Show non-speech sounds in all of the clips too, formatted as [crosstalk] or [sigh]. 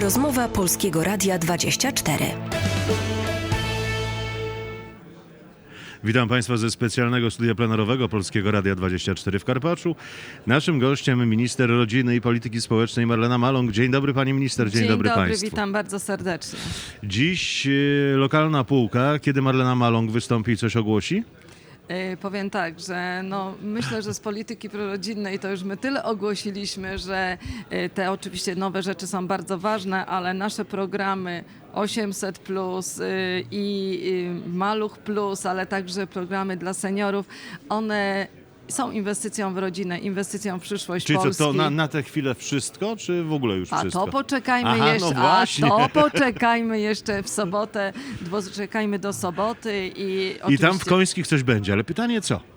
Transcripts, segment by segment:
Rozmowa Polskiego Radia 24. Witam Państwa ze specjalnego studia plenerowego Polskiego Radia 24 w Karpaczu. Naszym gościem minister rodziny i polityki społecznej Marlena Maląg. Dzień dobry Pani Minister, dzień, dobry, Państwu. witam bardzo serdecznie. Dziś e, lokalna półka. Kiedy Marlena Maląg wystąpi i coś ogłosi? E, powiem tak, że no, myślę, że z polityki prorodzinnej to już my tyle ogłosiliśmy, że e, te oczywiście nowe rzeczy są bardzo ważne, ale nasze programy 800 plus y, i Maluch plus, ale także programy dla seniorów, one są inwestycją w rodzinę, inwestycją w przyszłość Czyli co, Polski. to na, na tę chwilę wszystko, czy w ogóle już A wszystko? to poczekajmy Aha, no jeszcze, a właśnie. to [laughs] poczekajmy jeszcze w sobotę, poczekajmy do soboty i I oczywiście... tam w Końskich coś będzie, ale pytanie co?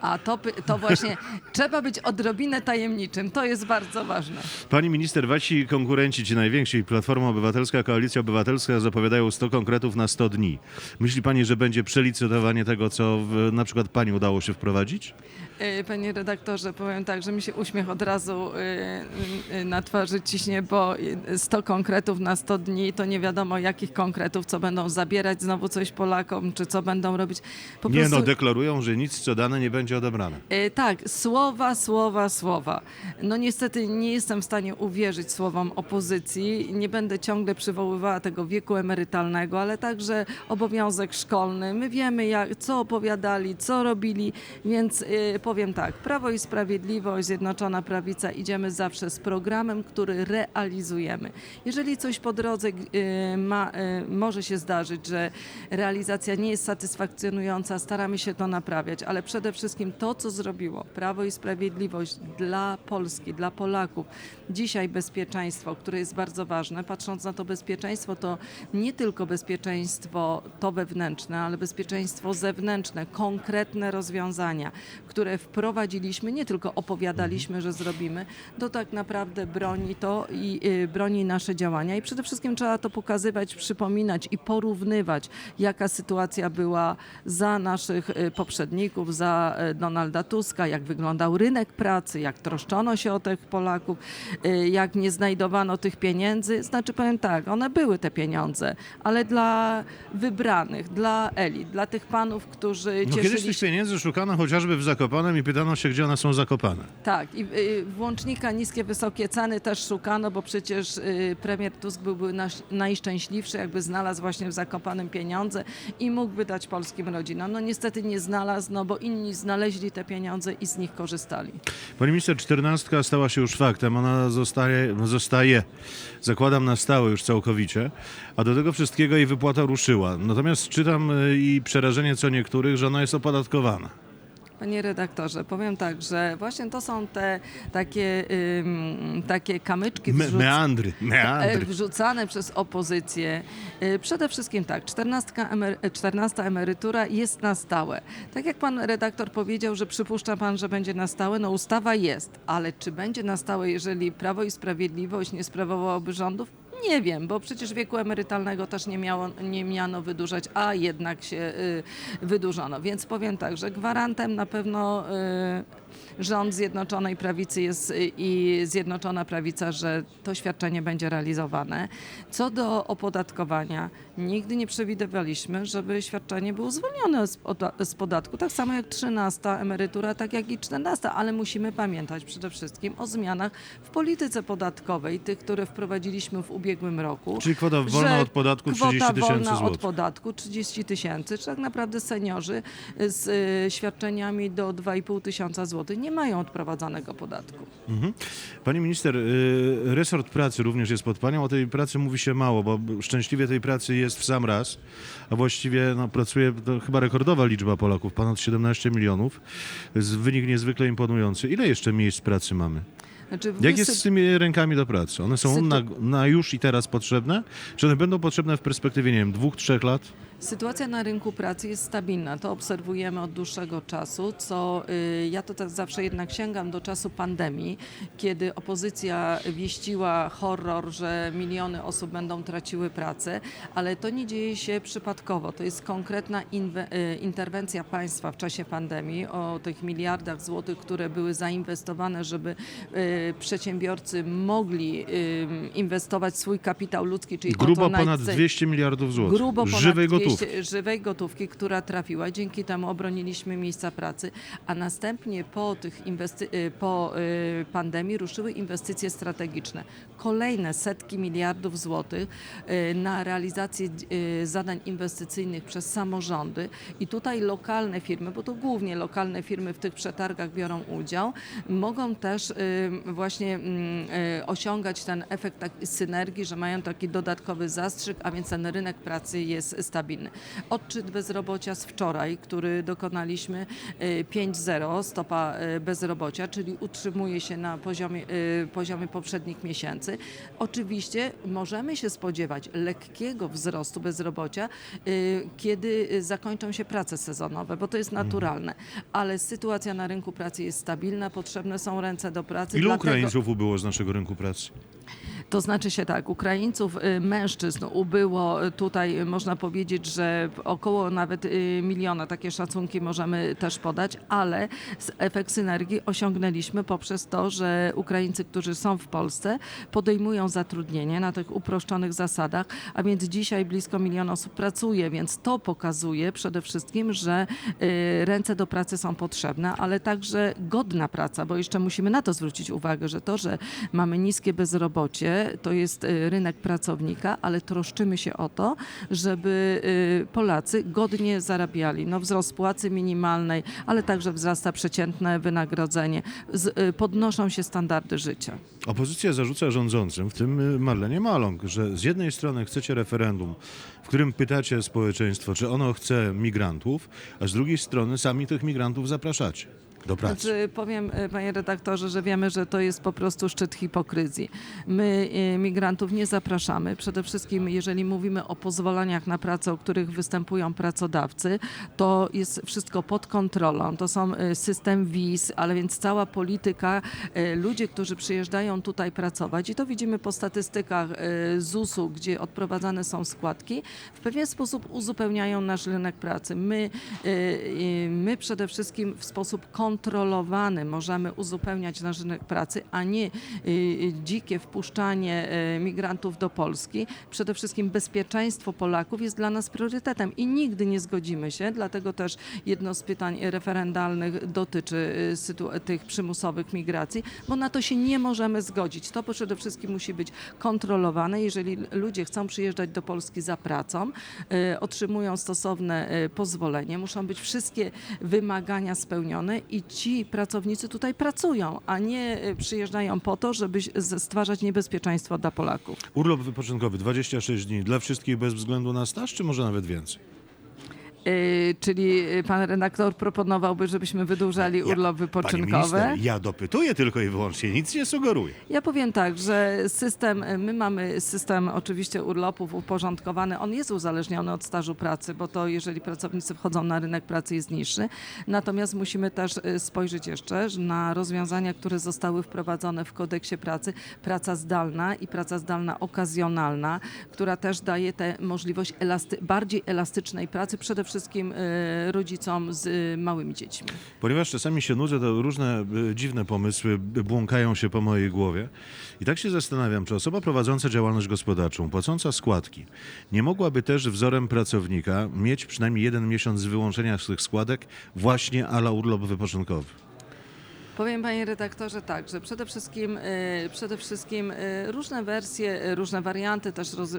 A to, to właśnie [laughs] trzeba być odrobinę tajemniczym, to jest bardzo ważne. Pani minister, wasi konkurenci, ci najwięksi, Platforma Obywatelska, Koalicja Obywatelska, zapowiadają 100 konkretów na 100 dni. Myśli pani, że będzie przelicytowanie tego, co w, na przykład pani udało się wprowadzić? Yy, Panie redaktorze, powiem tak, że mi się uśmiech od razu yy, na twarzy ciśnie, bo yy, 100 konkretów na 100 dni to nie wiadomo jakich konkretów, co będą zabierać znowu coś Polakom, czy co będą robić. Po Nie prostu... no, deklarują, że nic co dane nie będzie odebrane. E, Tak, słowa, słowa, słowa. No niestety nie jestem w stanie uwierzyć słowom opozycji. Nie będę ciągle przywoływała tego wieku emerytalnego, ale także obowiązek szkolny. My wiemy, jak, co opowiadali, co robili, więc e, powiem tak, Prawo i Sprawiedliwość, Zjednoczona Prawica idziemy zawsze z programem, który realizujemy. Jeżeli coś po drodze e, ma, e, może się zdarzyć, że realizacja nie jest satysfakcjonująca, staramy się to naprawiać, ale przede wszystkim to, co zrobiło Prawo i Sprawiedliwość dla Polski, dla Polaków, dzisiaj bezpieczeństwo, które jest bardzo ważne. Patrząc na to bezpieczeństwo, to nie tylko bezpieczeństwo to wewnętrzne, ale bezpieczeństwo zewnętrzne, konkretne rozwiązania, które wprowadziliśmy, nie tylko opowiadaliśmy, że zrobimy, to tak naprawdę broni to i y, broni nasze działania. I przede wszystkim trzeba to pokazywać, przypominać i porównywać, jaka sytuacja była za naszych y, poprzedników, za y, Donalda Tuska, jak wyglądał rynek pracy, jak troszczono się o tych Polaków, jak nie znajdowano tych pieniędzy. Znaczy powiem tak, one były te pieniądze, ale dla wybranych, dla elit, dla tych panów, którzy No kiedyś cieszyli tych się... pieniędzy szukano chociażby w Zakopanem i pytano się, gdzie one są zakopane. Tak, i włącznika niskie, wysokie ceny też szukano, bo przecież y, premier Tusk byłby najszczęśliwszy, jakby znalazł właśnie w Zakopanym pieniądze i mógłby dać polskim rodzinom. No niestety nie znalazł, no bo inni znaleźli te pieniądze i z nich korzystali. Pani minister, czternastka stała się już faktem. Ona zostaje, zostaje, zakładam na stałe już całkowicie, a do tego wszystkiego jej wypłata ruszyła. Natomiast czytam y, i przerażenie co niektórych, że ona jest opodatkowana. Panie redaktorze, powiem tak, że właśnie to są te takie, ym, takie kamyczki Me, wrzuc- meandry, e, meandry. wrzucane przez opozycję. E, Przede wszystkim tak, 14, emery- e, 14 emerytura jest na stałe. Tak jak pan redaktor powiedział, że przypuszcza pan, że będzie na stałe, no ustawa jest, ale czy będzie na stałe, jeżeli Prawo i Sprawiedliwość nie sprawowałoby rządów? Nie wiem, bo przecież wieku emerytalnego też nie, miało, nie miano wydłużać, a jednak się y, wydłużono. Więc powiem tak, że gwarantem na pewno y, rząd Zjednoczonej Prawicy jest y, i Zjednoczona Prawica, że to świadczenie będzie realizowane. Co do opodatkowania, nigdy nie przewidywaliśmy, żeby świadczenie było zwolnione z, poda- z podatku, tak samo jak 13 emerytura, tak jak i 14, ale musimy pamiętać przede wszystkim o zmianach w polityce podatkowej, tych, które wprowadziliśmy w ubiegłym roku. Czyli kwota wolna od podatku 30 kwota tysięcy wolna od złotych. podatku 30 tysięcy, czy tak naprawdę seniorzy z y, świadczeniami do 2,5 tysiąca złotych nie mają odprowadzanego podatku. Mhm. Pani minister, y, resort pracy również jest pod panią. O tej pracy mówi się mało, bo szczęśliwie tej pracy jest w sam raz, a właściwie no, pracuje to chyba rekordowa liczba Polaków, ponad 17 milionów. Jest wynik niezwykle imponujący. Ile jeszcze miejsc pracy mamy? Znaczy, Jak jest z tymi rękami do pracy? One są na, na już i teraz potrzebne? Czy one będą potrzebne w perspektywie, nie wiem, dwóch, trzech lat? Sytuacja na rynku pracy jest stabilna. To obserwujemy od dłuższego czasu, co y, ja to tak zawsze jednak sięgam do czasu pandemii, kiedy opozycja wieściła horror, że miliony osób będą traciły pracę, ale to nie dzieje się przypadkowo. To jest konkretna y, interwencja państwa w czasie pandemii o tych miliardach złotych, które były zainwestowane, żeby y, przedsiębiorcy mogli y, inwestować swój kapitał ludzki, czyli Grubo to ponad najce- 200 miliardów złotych. Grubo ponad żywej 200 gotówki. żywej gotówki, która trafiła. Dzięki temu obroniliśmy miejsca pracy, a następnie po, tych y, po y, pandemii ruszyły inwestycje strategiczne. Kolejne setki miliardów złotych y, na realizację y, zadań inwestycyjnych przez samorządy i tutaj lokalne firmy, bo to głównie lokalne firmy w tych przetargach biorą udział, mogą też y, właśnie mm, y, osiągać ten efekt takiej synergii, że mają taki dodatkowy zastrzyk, a więc ten rynek pracy jest stabilny. Odczyt bezrobocia z wczoraj, który dokonaliśmy y, 5,0 stopa y, bezrobocia, czyli utrzymuje się na poziomie, poziomie poprzednich miesięcy. Oczywiście możemy się spodziewać lekkiego wzrostu bezrobocia, kiedy zakończą się prace sezonowe, bo to jest naturalne, ale sytuacja na rynku pracy jest stabilna, potrzebne są ręce do pracy. Ilu Ukraińców ubyło z naszego rynku pracy? To znaczy się tak, Ukraińców, y, mężczyzn ubyło y, tutaj, y, można powiedzieć, że około nawet miliona, takie szacunki możemy też podać, ale efekt synergii osiągnęliśmy poprzez to, że Ukraińcy, którzy są w Polsce, podejmują zatrudnienie na tych uproszczonych zasadach, a więc dzisiaj blisko milion osób pracuje, więc to pokazuje przede wszystkim, że ręce do pracy są potrzebne, ale także godna praca, bo jeszcze musimy na to zwrócić uwagę, że to, że mamy niskie bezrobocie, to jest y, rynek pracownika, ale troszczymy się o to, żeby y, Polacy godnie zarabiali. No, wzrost płacy minimalnej, ale także wzrasta przeciętne wynagrodzenie, y, podnoszą się standardy życia. Opozycja zarzuca rządzącym, w tym Marlenie Maląg, że z jednej strony chcecie referendum, w którym pytacie społeczeństwo, czy ono chce migrantów, a z drugiej strony sami tych migrantów zapraszacie do pracy. Znaczy, powiem, e, panie redaktorze, że wiemy, że to jest po prostu szczyt hipokryzji. My e, migrantów nie zapraszamy. Przede wszystkim, jeżeli mówimy o pozwoleniach na pracę, o których występują pracodawcy, to jest wszystko pod kontrolą. To są e, system wiz, ale więc cała polityka, ludzie, którzy przyjeżdżają tutaj pracować i to widzimy po statystykach ZUS-u, gdzie odprowadzane są składki, w pewien sposób uzupełniają nasz rynek pracy. My, my przede wszystkim w sposób kontrolowany możemy uzupełniać nasz rynek pracy, a nie e, dzikie wpuszczanie e, migrantów do Polski. Przede wszystkim bezpieczeństwo Polaków jest dla nas priorytetem i nigdy nie zgodzimy się, dlatego też jedno z pytań referendalnych dotyczy tych przymusowych migracji, bo na to się nie możemy zgodzić. To przede wszystkim musi być kontrolowane. Jeżeli ludzie chcą przyjeżdżać do Polski za pracą, otrzymują stosowne pozwolenie, muszą być wszystkie wymagania spełnione i ci pracownicy tutaj pracują, a nie e, przyjeżdżają po to, żeby stwarzać niebezpieczeństwo dla Polaków. Urlop wypoczynkowy 26 dni dla wszystkich bez względu na staż, czy może nawet więcej? E, Czyli e, pan redaktor proponowałby, żebyśmy wydłużali urlop Pani wypoczynkowy? minister, ja dopytuję tylko i wyłącznie, nic nie sugeruję. Ja powiem tak, że system, my mamy system oczywiście urlopów uporządkowany, on jest uzależniony od stażu pracy, bo to jeżeli pracownicy wchodzą na rynek pracy jest niższy. Natomiast musimy też y, spojrzeć jeszcze na rozwiązania, które zostały wprowadzone w kodeksie pracy, praca zdalna i praca zdalna okazjonalna, która też daje tę możliwość elasty- bardziej elastycznej pracy, przede wszystkim y, rodzicom z y, małymi dziećmi. Ponieważ czasami się nudzę, to różne y, dziwne pomysły błąkają się po mojej głowie. I tak się zastanawiam, czy osoba prowadząca działalność gospodarczą, płacąca składki, nie mogłaby też wzorem pracownika mieć przynajmniej jeden miesiąc wyłączenia z tych składek właśnie ala urlop wypoczynkowy. Powiem panie redaktorze tak, że przede wszystkim, e, przede wszystkim e, różne wersje, e, różne warianty też roz,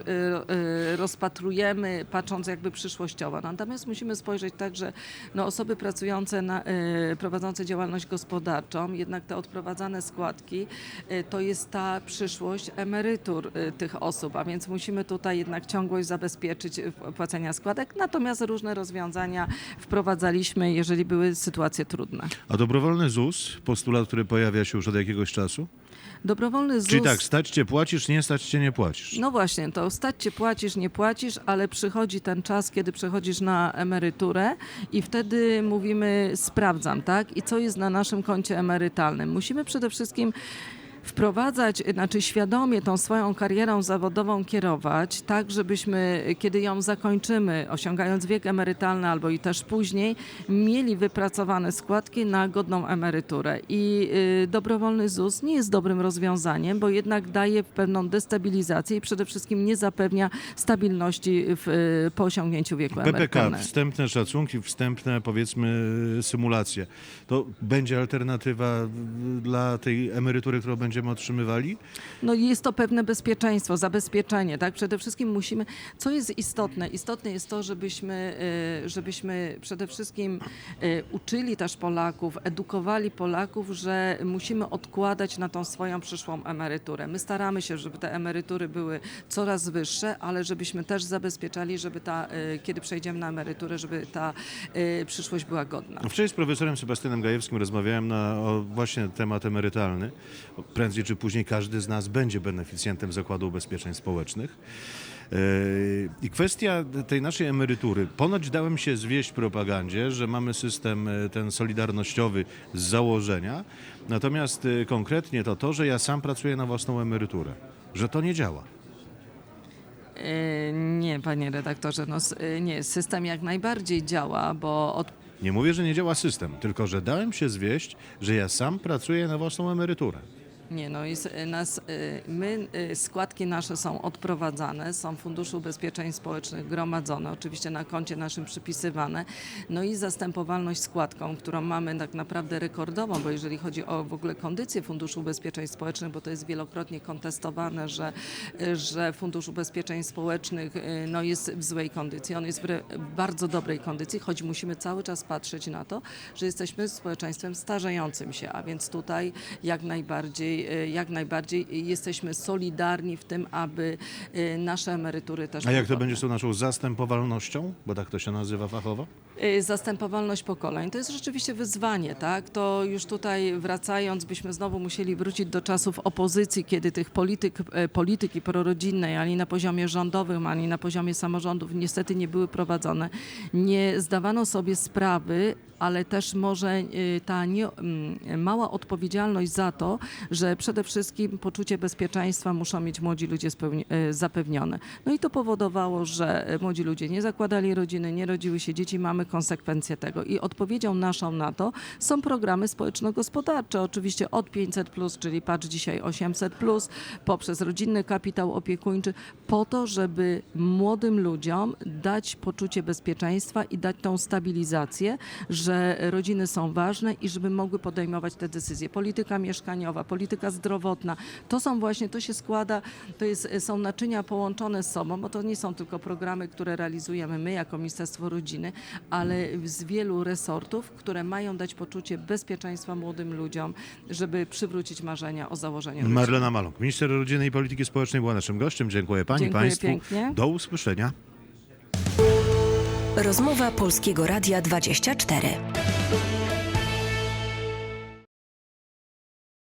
rozpatrujemy, patrząc jakby przyszłościowo. Natomiast musimy spojrzeć tak, że no, osoby pracujące, na, prowadzące działalność gospodarczą, jednak te odprowadzane składki, to jest ta przyszłość emerytur tych osób, a więc musimy tutaj jednak ciągłość zabezpieczyć płacenia składek, natomiast różne rozwiązania wprowadzaliśmy, jeżeli były sytuacje trudne. A dobrowolny ZUS, postulat, który pojawia się już od jakiegoś czasu? Dobrowolny ZUS... Czyli tak, stać cię płacisz, nie stać cię nie płacisz. No właśnie, to stać cię płacisz, nie płacisz, ale przychodzi ten czas, kiedy przechodzisz na emeryturę i wtedy mówimy sprawdzam, tak? I co jest na naszym koncie emerytalnym? Musimy przede wszystkim wprowadzać, znaczy świadomie tą swoją karierą zawodową kierować, tak żebyśmy, kiedy ją zakończymy, osiągając wiek emerytalny albo i też później, mieli wypracowane składki na godną emeryturę. I y, dobrowolny ZUS nie jest dobrym rozwiązaniem, bo jednak daje pewną destabilizację i przede wszystkim nie zapewnia stabilności w, y, po osiągnięciu wieku PPK, emerytalnego. wstępne szacunki, wstępne powiedzmy symulacje. To będzie alternatywa y, dla tej emerytury, którą będziemy otrzymywali? No jest to pewne bezpieczeństwo, zabezpieczenie, tak? Przede wszystkim musimy, co jest istotne? Istotne jest to, żebyśmy, y, żebyśmy przede wszystkim y, uczyli też Polaków, edukowali Polaków, że musimy odkładać na tą swoją przyszłą emeryturę. My staramy się, żeby te emerytury były coraz wyższe, ale żebyśmy też zabezpieczali, żeby ta, y, kiedy przejdziemy na emeryturę, żeby ta przyszłość była godna. Wczoraj z profesorem Sebastianem Gajewskim rozmawiałem na o właśnie temat emerytalny. Prędzej czy później każdy z nas będzie beneficjentem Zakładu Ubezpieczeń Społecznych. Yy, I kwestia tej naszej emerytury. Ponoć dałem się zwieść propagandzie, że mamy system e, ten solidarnościowy z założenia, natomiast e, konkretnie to to, że ja sam pracuję na własną emeryturę, że to nie działa. Nie, panie redaktorze, no, nie, system jak najbardziej działa, bo od Nie mówię, że nie działa system, tylko że dałem się zwieść, że ja sam pracuję na własną emeryturę. Nie, no jest y, nas, y, my, y, składki nasze są odprowadzane, są w Funduszu Ubezpieczeń Społecznych gromadzone, oczywiście na koncie naszym przypisywane. No i zastępowalność składką, którą mamy tak naprawdę rekordową, bo jeżeli chodzi o w ogóle kondycję Funduszu Ubezpieczeń Społecznych, bo to jest wielokrotnie kontestowane, że, że Fundusz Ubezpieczeń Społecznych no jest w złej kondycji. On jest w, re, w bardzo dobrej kondycji, choć musimy cały czas patrzeć na to, że jesteśmy społeczeństwem starzejącym się, a więc tutaj jak najbardziej, y, jak najbardziej jesteśmy solidarni w tym, aby y, nasze emerytury też A jak to będzie z tą naszą zastępowalnością, bo tak to się nazywa fachowo? Y, Zastępowalność pokoleń to jest rzeczywiście wyzwanie, tak? To już tutaj wracając, byśmy znowu musieli wrócić do czasów opozycji, kiedy tych polityk, polityki prorodzinnej ani na poziomie rządowym, ani na poziomie samorządów niestety nie były prowadzone. Nie zdawano sobie sprawy, ale też może y, ta nie, mm, mała odpowiedzialność za to, że przede wszystkim poczucie bezpieczeństwa muszą mieć młodzi ludzie y, zapewnione. No i to powodowało, że y, młodzi ludzie nie zakładali rodziny, nie rodziły się dzieci, mamy konsekwencje tego. I odpowiedzią naszą na to są programy społeczno-gospodarcze, oczywiście od 500+, czyli patrz dzisiaj 800+, poprzez rodzinny kapitał opiekuńczy, po to, żeby młodym ludziom dać poczucie bezpieczeństwa i dać tą stabilizację, że rodziny są ważne i żeby mogły podejmować te decyzje. Polityka mieszkaniowa, polityka zdrowotna, to są właśnie, to się składa, to jest, są naczynia połączone z sobą, bo to nie są tylko programy, które realizujemy my jako Ministerstwo Rodziny, ale z wielu resortów, które mają dać poczucie bezpieczeństwa młodym ludziom, żeby przywrócić marzenia o założeniu rodziny. Marlena Maląg, minister rodziny i polityki społecznej była naszym gościem. Dziękuję pani, Dziękuję państwu. pięknie. Do usłyszenia. Rozmowa Polskiego Radia 24.